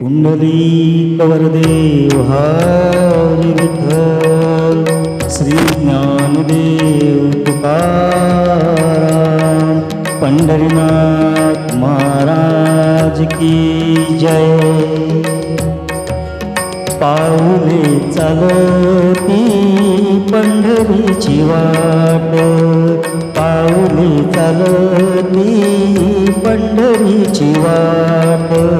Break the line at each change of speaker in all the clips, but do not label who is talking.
कुंडली कवरदेव हरी विठ्ठल श्री ज्ञानदेव तुकाराम पंढरीनाथ महाराज की जय. पाऊले चालती पंढरीची वाट पाऊले चालती पंढरीची वाट.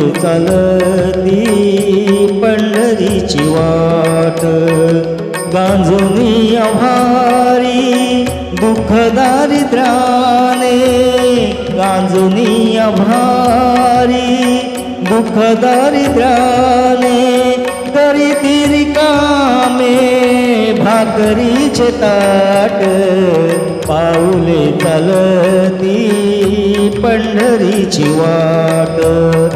चालती पंढरीची वाट. गांजोनी आभारी दुःख दारिद्राने गांजोनी आभारी दुःख दारिद्राने करी तिरी कामे भाकरीचे ताट. पाऊले चालती पंढरीची वाट.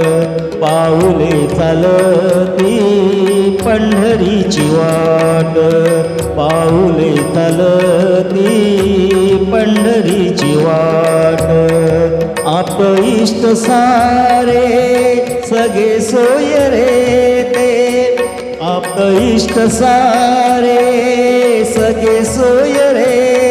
पाऊले चालती पंढरीची वाट. पाऊले चालती पंढरीची वाट. आप इष्ट सारे सगळे सोय रे ते. आप इष्ट सारे सगळे सोय रे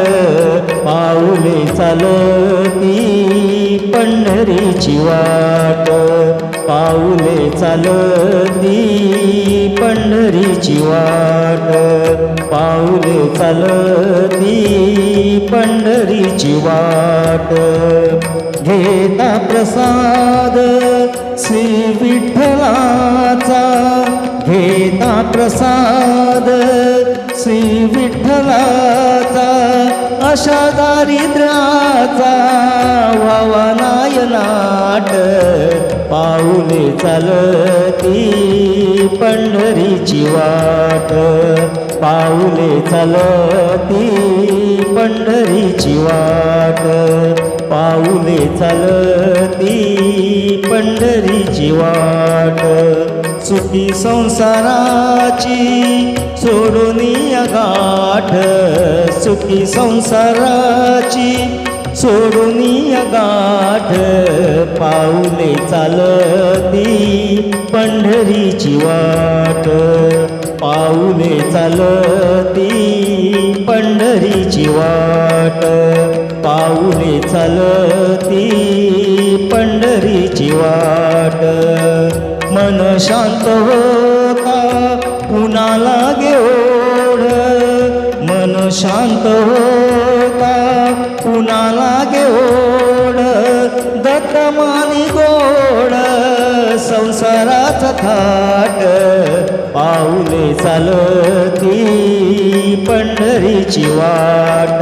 चालती पंढरीची वाट. पाऊले चालती पंढरीची वाट. पाऊले चालती पंढरीची वाट. घेता प्रसाद श्री विठ्ठलाचा. घेता प्रसाद श्री विठ्ठलाचा. अशा दारिद्र्याचा व्हावा नायनाट पाऊले चालती पंढरीची वाट. पाऊले चालती पंढरीची वाट. पाऊले चालती पंढरीची वाट. सुखी संसाराची सोडून गाठ. सुखी संसाराची सोडून गाठ पाऊले चालती पंढरीची वाट. पाऊले चालती पंढरीची वाट. पाऊले चालती पंढरीची वाट. मन शांत होता उन्हाला घेऊन शांत होता. कुणाला घेऊन दत्तमानी गोड. संसाराचा थाट पाऊले चालती पंढरीची वाट.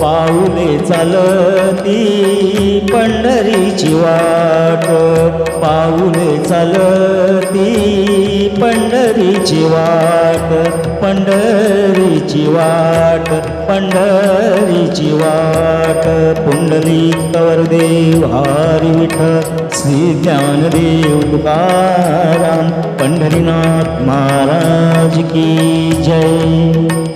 पाऊले चालती पंढरीची वाट. पाऊले चालती पंढरीची वाट. पंढरीची वाट पंढरीची वाट. पुंडली कवर देव हरी विठ्ठल श्री ज्ञानदेव तुकाराम. पंढरीनाथ महाराज की जय.